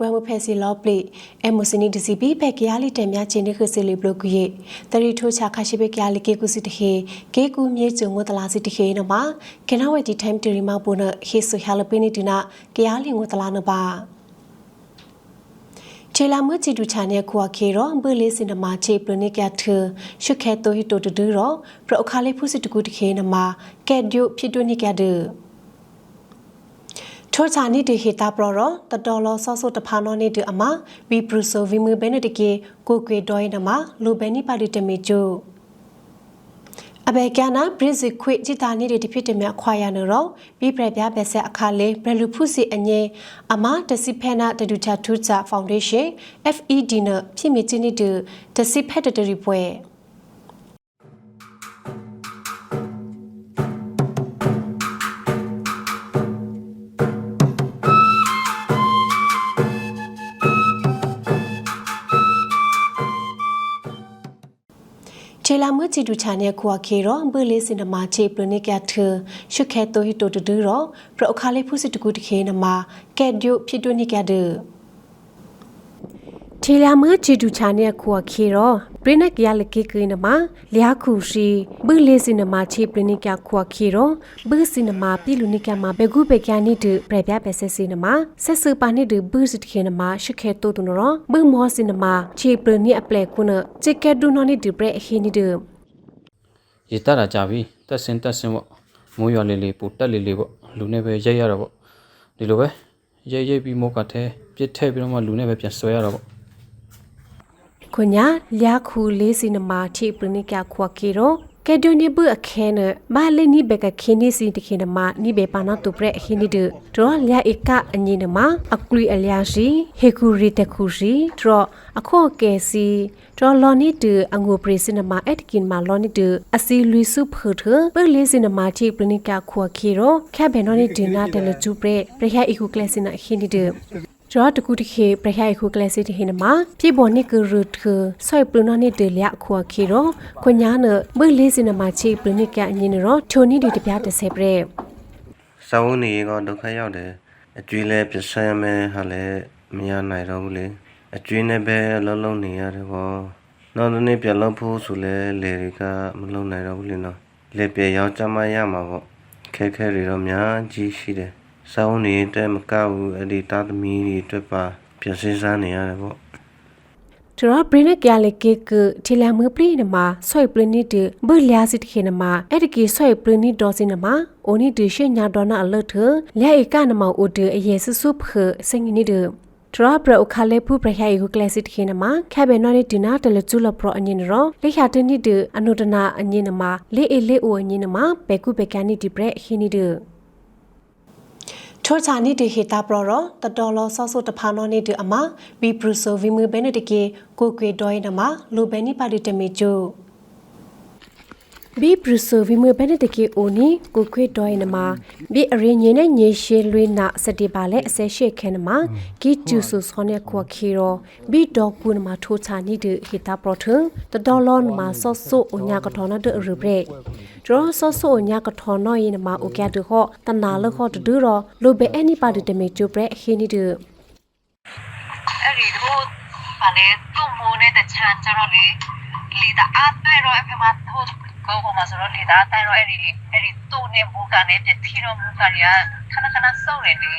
တဲရဘေပွဲမဖက်စီလော့ပလိအမုစနီဒစီဘီဘက်ကရလီတဲမြချင်းနေခစီလီဘလကူယေတရီထိုချခရှိဘက်ကရလီကေကူစီတခေကေကူမြေကျုံငတလာစီတခေနမကေနဝဲဒီတိုင်တရီမဘုနဟေဆူဟလပိနီဒီနာကေရလီငတလာနပါချေလာမချီတူချာနေခွာခေရောဘလေးစင်နမချေပလနိကထရှုခဲတိုဟီတိုတူရောပရအခါလေးဖုစီတကူတခေနမကဲဒျိုဖြစ်တွနိကဒ ထောချာနိတေဟေတာပရောတတော်လောဆောဆောတဖာနောနိတေအမဝီပရုဆိုဝီမူဘဲနတကေကိုကွေဒေါ်ယနမလိုဘဲနိပါတိတမီကျိုအဘေကနာဘရစ်ခွေจิตာနိတေတဖြစ်တမြခွာရနရောပြီးပြပြဘက်ဆက်အခါလေးဘရလူဖုစီအငဲအမတစီဖဲနာတဒူချာထူချာဖောင်ဒေးရှင်း FED နဖြစ်မီချင်းနိတေတစီဖက်တတရီပွဲ ချေလာမချီတူချာနေခွာခေရောဘလေးစင်နမချေပလနိကထရှုခဲတိုဟီတိုတူဒူရောပရအခါလေးဖုစစ်တကူတခေနမကဲဒျိုဖြစ်တွနိကဒ ချေလာမချီတူချာနေခွာခေရောပရိနကရလကေကိနမလျာခုရှိဘလေးစင်နမချေပလနိကခွာခေရောဘစင်နမပြီလူနိကမဘေဂုဘေကနိတပြပြပဲဆက်စင်နမဆက်စပါနိတဘစတခေနမရှုခဲတိုတူရောဘမောစင်နမချေပလနိအပလက်ကုနချေကဲဒူနောနိတပြအဟိနိတရေတက်တာကြပြီတက်စင်တက်စင်ပေါ့မိုးရွာလေးလေးပူတက်လေးလေးပေါ့လူနဲ့ပဲရိတ်ရတော့ပေါ့ဒီလိုပဲရိတ်ရိတ်ပြီးမိုးကထဲပြစ်ထည့်ပြီးတော့မှလူနဲ့ပဲပြန်ဆွဲရတော့ပေါ့ ခွညာလျာခုလေးစီနမာချိပရနိကခွာကေရောကဲဒိုနီဘအခဲနဘာလနီဘကခင်းနေစီတခိနမနိဘေပါနာတုပရဟိနိဒတောလျာဧကအညိနမအကလီအလျာရှိဟေကူရီတခုရှိတောအခော့ကဲစီတောလော်နီဒအငိုပရိစနမအက်ကင်မာလော်နီဒအစီလူစုဖထပလေးစနမချိပရနိကခွာကေရောခက်ဘယ်နော်နီဒနာတလကျူပရပရဟအိခုကလစနဟိနိဒ ကျော်တကူတခေပရဟိုက်ခုကလစစ်တဟိနမပြေဘောနိကရုထဆွိပလနနိတေလျခွာခေရောခွညာနဘလေးစနမချိပလနိကအငင်းရောချိုနိဒီတပြတဆေပရဲစာဝတ်နေရေးကဒုက္ခရောက်တယ်အကျွေးလဲပြဆရမယ်ဟာလဲမရနိုင်တော့ဘူးလေအကျွေးနဲ့ပဲလုံးလုံးနေရတယ်ပေါ့နောက်တစ်နေ့ပြန်လုပ်ဖို့ဆိုလဲလေတွေကမလုပ်နိုင်တော့ဘူးလေနော်လေပြေရောက်ကြမှာရမှာပေါ့ခဲခဲတွေတော့များကြီးရှိတယ် စာဝတ်နေရေးတက်မကဘူးအဲ့ဒီသားသမီးတွေအတွက်ပါပြန်စင်းစားနေရတယ်ပေါ့တရဘရင်းကရလေကေကတီလာမပရိနမဆွိပလနိတဘလျာစစ်တခေနမအဲ့ဒီကေဆွိပလနိဒေါ်စင်နမအိုနီတရှေညာဒေါနာအလတ်ထလျာဧကနမအိုဒအယေဆဆုဖခစင်နိဒတရဘရအခါလေဖူပရဟိုင်ကိုကလစစ်ခေနမခဘဲနော်နီဒီနာတလကျူလပရအညင်ရောလေခတနိဒအနုဒနာအညင်နမလေအေလေအိုအညင်နမဘေကုဘေကန်နီဒီပရဟိနိဒ ထောချာနိတေဟေတာပရောတတော်လောဆောဆောတဖာနောနိတေအမဝီပရုဆိုဝီမူဘဲနတကေကိုကွေဒေါ်ယနမလိုဘဲနိပါတိတမီကျို ဘီပရုဆိုဝီမူဘဲနတကေအိုနီကိုကွေဒေါ်ယနမဘီအရင်ညနေညေရှေလွေးနာစတိပါလေအစဲရှိခဲနမကီကျူဆူဆောနေခွာခီရောဘီဒေါကူနမထောချာနိတေဟေတာပရောထတတော်လောနမဆောဆောအိုညာကထောနာတေရူဘရက်ဒရဆောဆောညာကထောနောယနမအိုကဲတူဟောတနာလခောတဒူရောလိုဘဲအနိပါတိတမီကျိုပရက်ဟီနိတေအဲ့ဒီတို့ဗာလေသူ့မိုးနဲ့တချမ်းကျတော့လေလီတာအားတိုင်တော့အဖေမဟို ကောဟိုမှာဆိုတော့လီတာတိုင်တော့အဲ့ဒီအဲ့ဒီသူ့နဲ့မူကနေပြထီတော့မူကရီကခဏခဏစုံနေလေ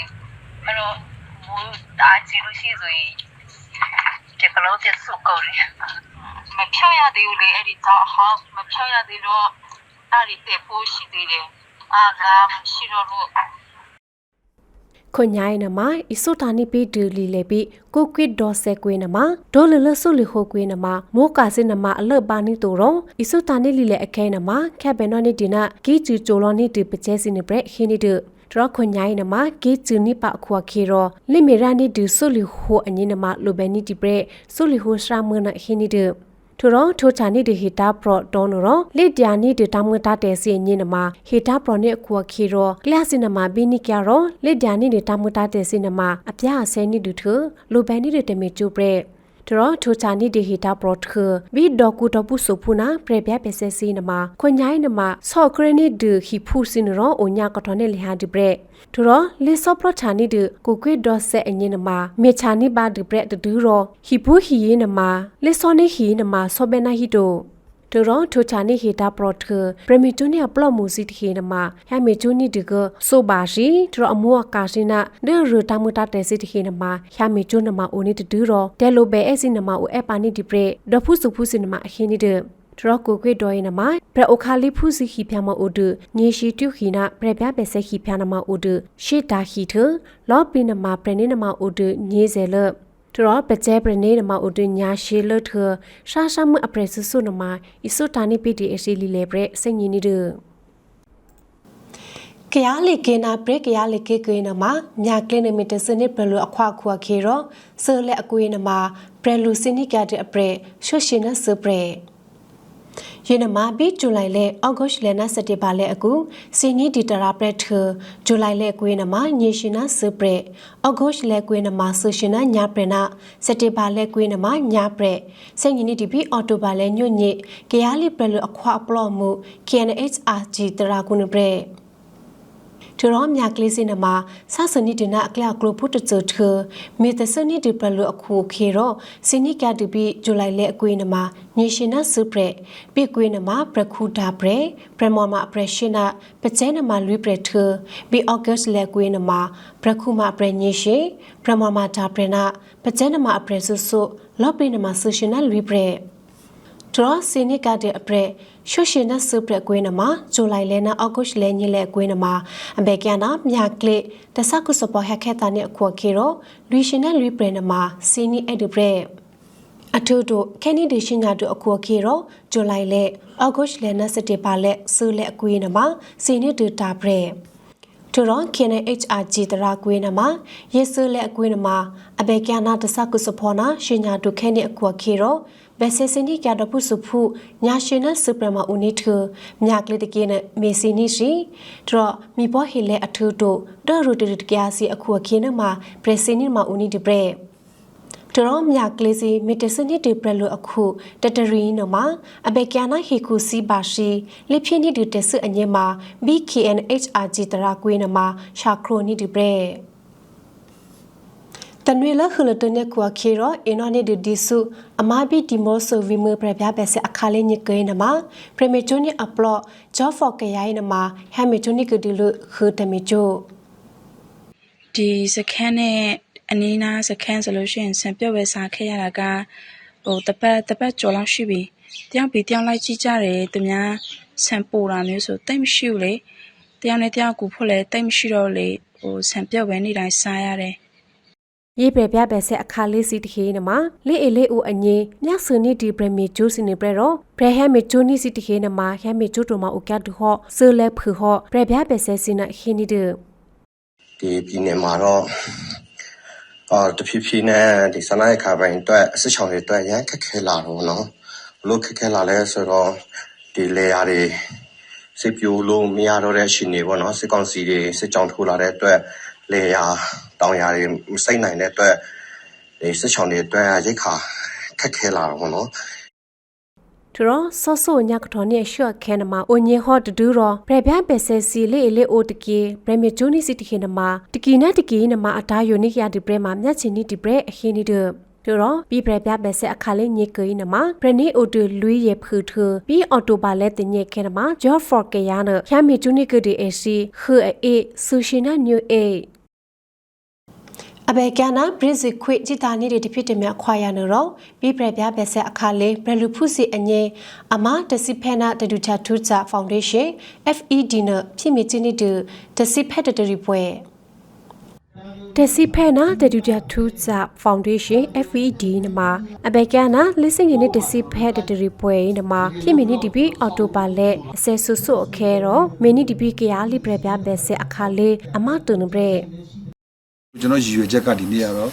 အဲ့တော့မူတာချီလို့ရှိဆိုရင်ဒီကလေးပြစုကောလေမဖြောက်ရသေးဘူးလေအဲ့ဒီတော့ဟောက်မဖြောက်ရသေးတော့အဲ့ဒီတဲ့ပိုးရှိသေးတယ်အာကမရှိတော့လို့ ခွန်ညာယနမအီဆိုတာနိပိဒူလီလေပိကိုကွစ်ဒေါ်ဆဲကွေးနမဒေါ်လလဆုလီဟိုကွေးနမမောကာစင်နမအလဘာနိတိုရောအီဆိုတာနိလီလေအခဲနမခက်ဘဲနောနိဒီနာဂီချူဂျိုလောနိဒီပကျဲစင်နိဘရက်ဟီနိဒတရခွန်ညာယနမဂီချူနိပအခွာခေရောလိမေရာနိဒူဆုလီဟိုအညိနမလိုဘဲနိဒီဘရက်ဆုလီဟိုရှာမနဟီနိဒ ထိုတော့ထိုချာနိဒီဟီတာပရောဒေါ်နိုရောလေတျာနိဒီတမွတာတဲစီညင်နမဟီတာပရောနိအခွာခေရောကလစင်နမဘီနိကျရောလေတျာနိဒီတမွတာတဲစီနမအပြားဆဲနိဒူထလိုဘဲနိဒီတမေကျိုပရက် တရောထိုချာနီဒီဟီတာပရော့ခဘီဒေါကူတပုစုဖူနာပရပြပစစီနမခွန်ညိုင်းနမဆော့ခရနီဒခီဖူစင်ရောအိုညာကထောနေလဟာဒီဘရက်တရောလီဆော့ပရချာနီဒကိုကွေဒေါ်ဆက်အငင်းနမမေချာနီဘာဒီဘရက်တူရောဟီဖူဟီယနမလီဆော့နေဟီနမဆော့ဘဲနာဟီတို တရောထိုချာနီဟီတာပရော့ခပရမီတူနီပလော့မူစီတခေနမဟဲမီတူနီဒီကဆိုဘာရှိတရောအမောကာရှိနာဒေရတမူတာတဲစီတခေနမဟဲမီတူနမအိုနီတူရောတဲလိုဘဲအစီနမအိုအပါနီဒီပရက်ဒေါဖုစုဖုစင်နမအခင်းနီတဲ့ထရကိုကွေဒေါ်ရင်နမပရအိုခါလီဖူစီခီဖျာမအိုဒညေရှိတုခီနာပရပြပဲဆက်ခီဖျာနမအိုဒရှေတာခီထလောပီနမပရနေနမအိုဒညေဇဲလ တရပကျဲပရနေနမအိုဒညာရှိလထရှာရှာမအပရဆဆုနမဣဆုတာနိပိတိအစီလီလေပရစင်ညီနီဒကရလီကေနာပရကရလီကေကေနမမြကလင်းနမီတစနစ်ဘလူအခွာခွာခေရောဆဲလက်အကွေးနမပရလူစနိကတဲ့အပရရှုရှင်နစပရ ယေနမဘီဇူလိုင်လေအောက်ဂတ်လေနာစတေပါလေအကူစီနီဒီတရာပရက်ထဇူလိုင်လေကွေးနမညေရှင်နာစပရက်အောက်ဂတ်လေကွေးနမဆူရှင်နာညာပရနာစတေပါလေကွေးနမညာပရက်စင်ညနီဒီဘီအော်တိုပါလေညွညေကရလီပရလူအခွာအပလော့မှု KNHRG တရာကုနပရက် ထရောမြကလေးစင်နမဆဆနိဒနာအကလကလဖုတချထမေတစနိဒီပလူအခုခေရောစနိကတူဘီဇူလိုင်လေအကွေးနမညရှင်နာစုပရက်ပိကွေးနမပရခုဒါပရပရမောမအပရရှင်နာပကျဲနမလူပရထဘီအော့ဂတ်လေကွေးနမပရခုမပရညရှင်ပရမောမဒါပရနာပကျဲနမအပရဆုဆုလော့ပိနမဆူရှင်နာလူပရက် ဒရစင်းနိကတဲ့အပရက်ရှုရှင်နဆုပရက်ကွေးနမှာဇူလိုင်လဲနာအောက်ဂတ်လဲညိလဲကွေးနမှာအဘေကန်နာမြကလစ်တဆကုစပဟက်ခဲတာနဲ့အခွခေရောလူရှင်နဲ့လူပရနမှာစီနီအဲ့ဒီပရက်အထူးတို့ကန်နီဒီရှင်ညာတို့အခွခေရောဇူလိုင်လဲအောက်ဂတ်လဲနာစတေပါလဲဆူလဲအကွေးနမှာစီနီဒတာပရက်ထရောခင်း HRG တရာကွေးနမှာယေဆူလဲအကွေးနမှာအဘေကန်နာတဆကုစဖောနာရှင်ညာတို့ခဲနေအခွခေရော ဘယ်ဆေစနီကြတော့ပုစုဖုညာရှင်နစပရမဦးနီထမြကလေးတကေနမေစီနီရှိဒရမီဘောဟီလေအထူတို့ဒေါ်ရူတီတကယာစီအခုအခင်းနမှာပရက်စနီမဦးနီဒီပရက်တရောမြကလေးစီမီတစနီဒီပရလိုအခုတတရီနမှာအဘေကျနာဟီကူစီပါရှိလိဖိနီဒီတဆအညေမှာ BKNHRG တရာကွေးနမှာရှာခရိုနီဒီပရက် တနွေလခလတနေကွာခေရောအင်းအနေဒီဒီဆုအမဘီဒီမောဆိုဗီမပြပြပဲစအခါလေးညကေနမပရမီချူနီအပလော့ဂျော့ဖော့ကရိုင်းနမဟမ်မီချူနီကဒီလူခတမီချိုဒီစခန်းနဲ့အနီးနားစခန်းဆိုလို့ရှိရင်ဆံပြုတ်ပဲစားခဲ့ရတာကဟိုတပတ်တပတ်ကျော်လောက်ရှိပြီတယောက်ပြီးတယောက်လိုက်ကြည့်ကြတယ်သူများဆံပိုတာမျိုးဆိုတိတ်မရှိဘူးလေတယောက်နဲ့တယောက်ကူဖို့လဲတိတ်မရှိတော့လေဟိုဆံပြုတ်ပဲနေတိုင်းစားရတယ် ရေးပြပြပဲဆက်အခါလေးစီတခေနမှာလေအလေးဦးအငင်းမြဆူနီဒီပရမီဂျိုစနေပရရောပရဟမ်မီဂျိုနီစီတခေနမှာဟမ်မီဂျိုတိုမအိုကတ်ဒူဟောဆူလက်ဖူဟောပြပြပဲဆက်စီနာခင်းနီဒဒီပြည်နယ်မှာတော့အော်တဖြည်းဖြည်းနဲ့ဒီဆန္ဒရခါပိုင်းအတွက်စစ်ချောင်းတွေအတွက်ရမ်းခက်ခဲလာတော့နော်ဘလို့ခက်ခဲလာလဲဆိုတော့ဒီလေယာတွေစစ်ပြိုလို့မရတော့တဲ့ရှင်တွေပေါ့နော်စစ်ကောင်စီတွေစစ်ကြောင်းထိုးလာတဲ့အတွက်လေယာ တောင်ယာတွေ မစိမ့်နိုင်တဲ့အတွက်ဒီစစ်ချောင်းတွေအတွက် ရိတ်ခါခက်ခဲလာတော့ပေါ့နော်ထရောဆော့ဆော့ညကတော်နဲ့ရှော့ခဲနမှာအိုညေဟောတဒူရောပြပြပဲဆက်စီလေလေအိုတကေပရမီဂျိုနီစီတခေနမှာတကီနာတကီနမှာအတာယိုနိကရဒီပရမှာမြတ်ချင်နီဒီပရအခင်းနီဒတူရောပြီးပြပြပဲဆက်အခါလေးညေကိနမှာပရနီအိုတူလူရဖူထပြီးအော်တိုပါလက်တင်ညေခဲနမှာဂျော့ဖော့ကေယာနခမ်းမီဂျူနီကဒီအစီခေအေဆူရှင်နာညူအေ အဘေကနာဘရစ်ဇီခွေကြည်တာနေတွေတဖြစ်တမြခွာရနေတော့ပြီးပြပြပြဆက်အခါလေးဘရလူဖုစီအငင်းအမတစီဖဲနာတဒူချာထူချာဖောင်ဒေးရှင်း FED နဖြစ်မီချင်းနီတူတစီဖက်တတရီပွဲတစီဖဲနာတဒူချာထူချာဖောင်ဒေးရှင်း FED နမှာအဘေကနာလစ်စင်ရင်တစီဖက်တတရီပွဲနမှာဖြစ်မီနီဒီပီအော်တိုပါလက်အဆဲဆူဆူအခဲတော့မီနီဒီပီကရလီပြပြပြဆက်အခါလေးအမတူနဘရဲ ကျွန်တော်ရည်ရွယ်ချက်ကဒီနေ့ကတော့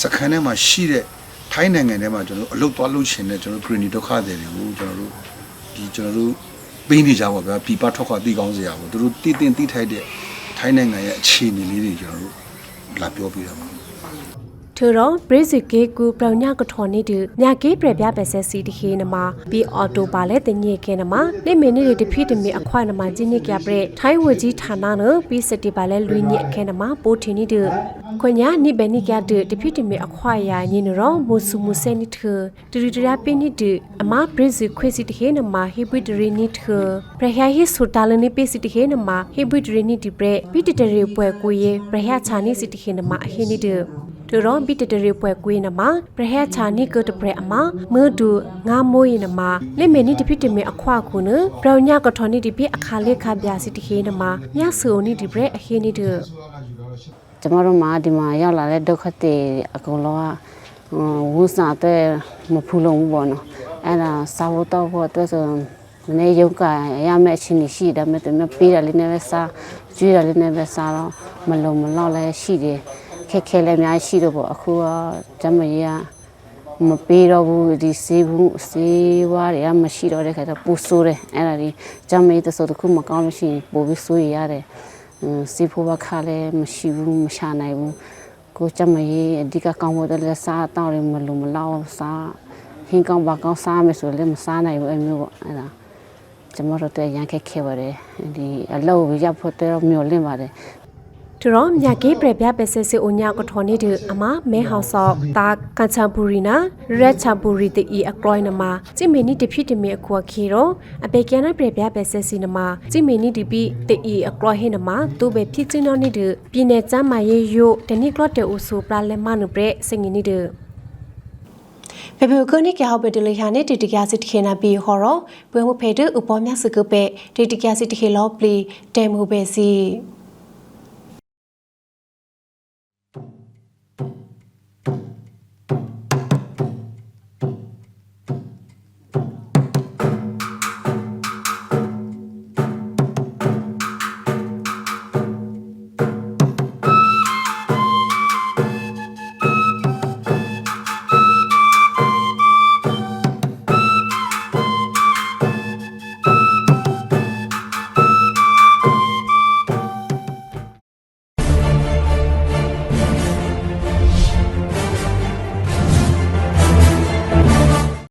စခန်းထဲမှာရှိတဲ့ထိုင်းနိုင်ငံထဲမှာကျွန်တော်တို့အလုပ်သွားလုပ်ရှင်တဲ့ကျွန်တော်တို့ green ဒုက္ခသည်တွေကိုကျွန်တော်တို့ဒီကျွန်တော်တို့ပေးနေကြပါဗျာပြပထွက်ခွာတီးကောင်းစရာပေါ့သူတို့တည်တင်တည်ထိုက်တဲ့ထိုင်းနိုင်ငံရဲ့အခြေအနေလေးတွေကျွန်တော်တို့လာပြောပြတာပါ ထထူတော့ဘရစ်စီကေကူပရောင်ညကထော်နေတူညကေးပြပြပဲဆက်စီတခေနမှာဘီအော်တိုပါလဲတညေခဲနမှာနေမီနေတဖိတမီအခွိုင်နမှာဂျင်းညကပြဲထိုင်းဝကြီးဌာနနပြီးစတီပါလဲလွီညက်ခဲနမှာပိုထင်းနေတူခွညာနိဘဲနိကတူတဖိတမီအခွိုင်ယာညင်းရောမုဆုမုစဲနိထတူရီတရာပိနိတူအမဘရစ်စီခွေစီတခေနမှာဟိဘွိဒရီနိထပရဟဟိဆူတာလနိပိစီတခေနမှာဟိဘွိဒရီနိဒီပရပိတတရီပွဲကိုယေပရဟချာနိစီတခေနမှာအဟိနိတူ တူရောဘီတတရီပွဲကွေးနမပရဟချာနိကတပရအမမဒူငါမိုးရင်နမလိမေနိတပိတမေအခွာခုနဘရောင်ညကထော်နိဒီပိအခါလေးခါပြစီတခေနမမြဆူနိဒီပရအဟိနိတူကျမတို့မှာဒီမှာရောက်လာတဲ့ဒုက္ခတွေအကုန်လုံးကဟိုဝုစာတဲ့မဖူလုံဘူးပေါ့နော်အဲ့ဒါစာဝတ်တော့ဖို့အတွက်ဆိုမနေ့ရုပ်ကရမယ့်အချင်းရှိတယ်မဲ့တမပေးတယ်လေးနဲ့ပဲစားကျွေးတယ်လေးနဲ့ပဲစားတော့မလုံမလောက်လည်းရှိတယ် ခက်ခဲလည်းအများကြီးရှိတော့ပေါ့အခုကကျမကြီးကမပေးတော့ဘူးဒီစေးဘူးစေးဝါးတွေကမရှိတော့တဲ့ခါကျပူဆိုးတယ်အဲ့ဒါဒီကျမကြီးတဆိုတခုမကောင်းလို့ရှိရင်ပိုပြီးဆိုးရရတယ်စီဖိုးဘခါလည်းမရှိဘူးမရှာနိုင်ဘူးကိုကြမရေးအဓိကကောင်းဖို့တည်းလည်းစားတော့လည်းမလုံမလောက်စားဟင်းကောင်းပါကောင်းစားမယ်ဆိုလည်းမစားနိုင်ဘူးအမျိုးပေါ့အဲ့ဒါကျမတို့တည်းရန်ခက်ခဲပါတယ်ဒီအလုပ်ရပ်ဖို့တည်းမျောလင့်ပါတယ် တူရောမြကေးပြပြပဲဆက်စီအိုညကထော်နိတူအမမဲဟောက်ဆော့တာကန်ချမ်ပူရီနာရက်ချမ်ပူရီတီအကလောင်းနမจิမေနိတဖိတမေအခွာခေရောအပေကန်နပြပြပဲဆက်စီနမจิမေနိတပိတီအကလောဟေနမသူပဲဖြစ်ချင်းတော်နိတူပြင်းနေချမ်းမယေယိုတနိကလော့တေအိုဆိုပလာလက်မနုပရက်စငင်းနိတူဖေဖေကနိကဟောပတလေဟာနေတီတကစစ်တခေနာပြီးဟောရောပွဲမှုဖေတူဥပေါ်မြစကပဲတီတကစစ်တခေလောပလီတဲမှုပဲစီ